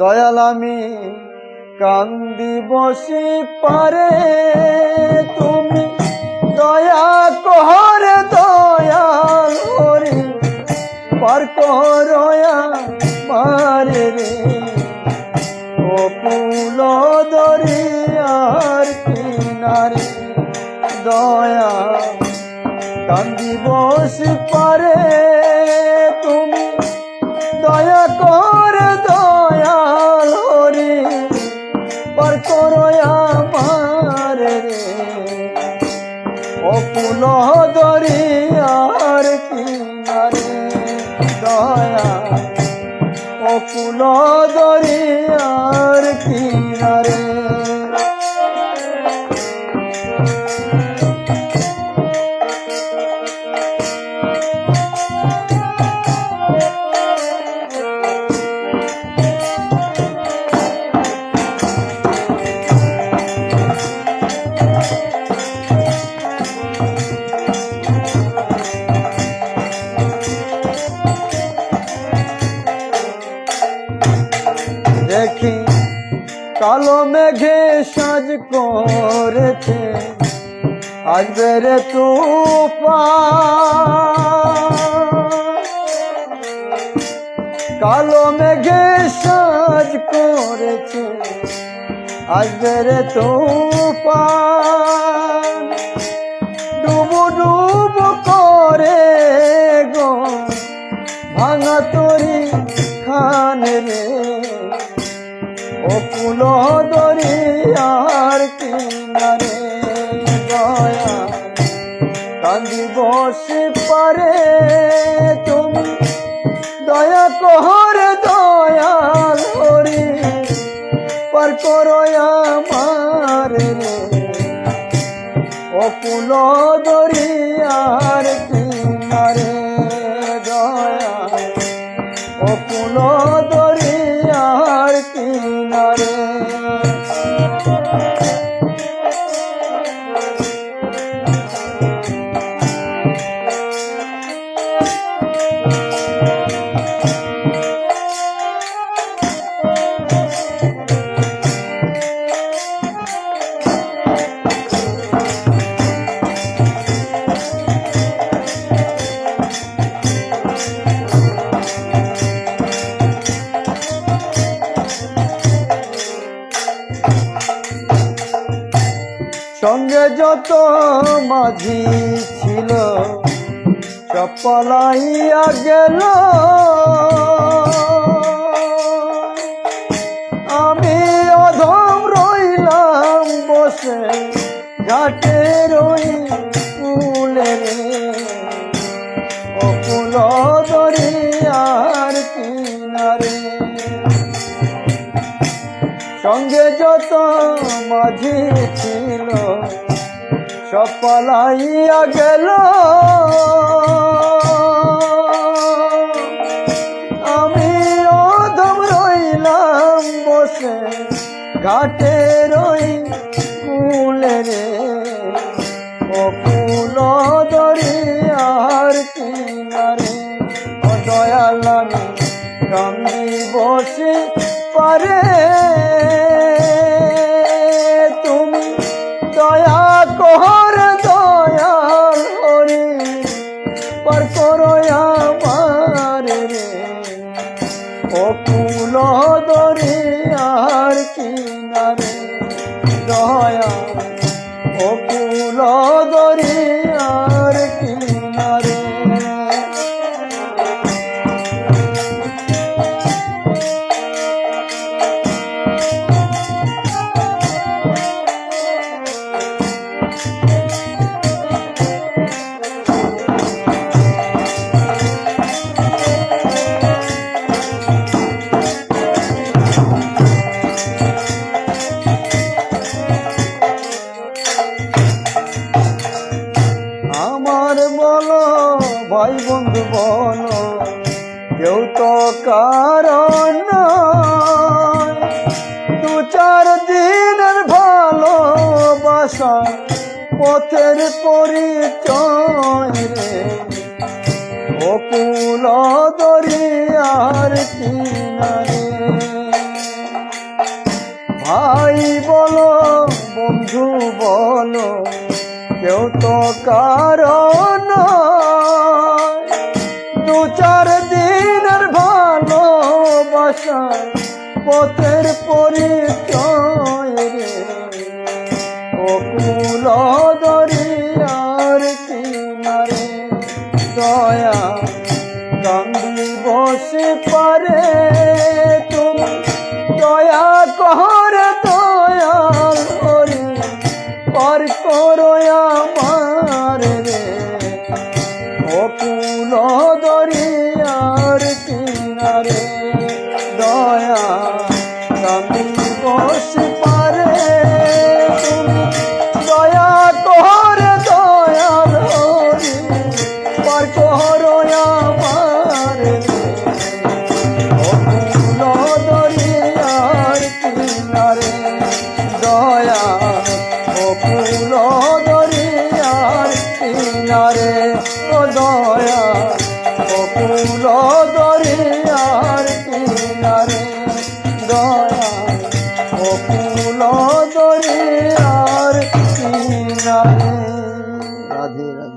দয়াল আমি কান্দি বসি পারে। তুমি দয়া কর দয়াল হরি, পার করয়া মারে রে। ও পুল দরিয়ার কিনারে দয়া কান্দি বসি পারে। তুমি দয়া করে অকুল দরিয়ার কিনারে দয়া। অকুল দেখি কালো মেঘে সাজ করেছে। আসবে রে তো কালো মেঘে সাজ করেছে। আসবে রে তুফান। অকুল দরিয়ার কিনারে দয়া। কান্দি বসে পারে তুমি। দয়া কহর দয়াল হরি। পার করো আমার অকুল দরিয়ার যত মাঝি ছিল সব পলাইয়া গেল আমি অধম রইলাম বসে ঘাটে রই কুলে অকুল দরিয়ার কিনারে। সঙ্গে যত মাঝি ছিল সব পালাইয়া গেল। আমি অধম রইলাম বসে ঘাটে রই কুলে রে। ও কুল দরিয়ার কিনারে দয়াল আমি বসে পারে। দরিয়ার কিনারে দয়া অকুল দরিয়ার হয় বন্ধু বল, কেউ তো কারণ দু চার দিনের ভালোবাসা পথের পরিচয় রে। অকুল দরিয়ার কিনারে। ভাই বলো, বন্ধু বলো, কেউ তো কারণ ভালোবাসা পথের পরিচয় রে। অকুল দরিয়ার কিনারে, দয়া গান্ধী বসে পারে তুমি। দয়া করে দয়াল হরি পার করো আমার দরিয়ার কিনারে দয়া অকুল দরিয়ার কিনারে রাধে রাধে।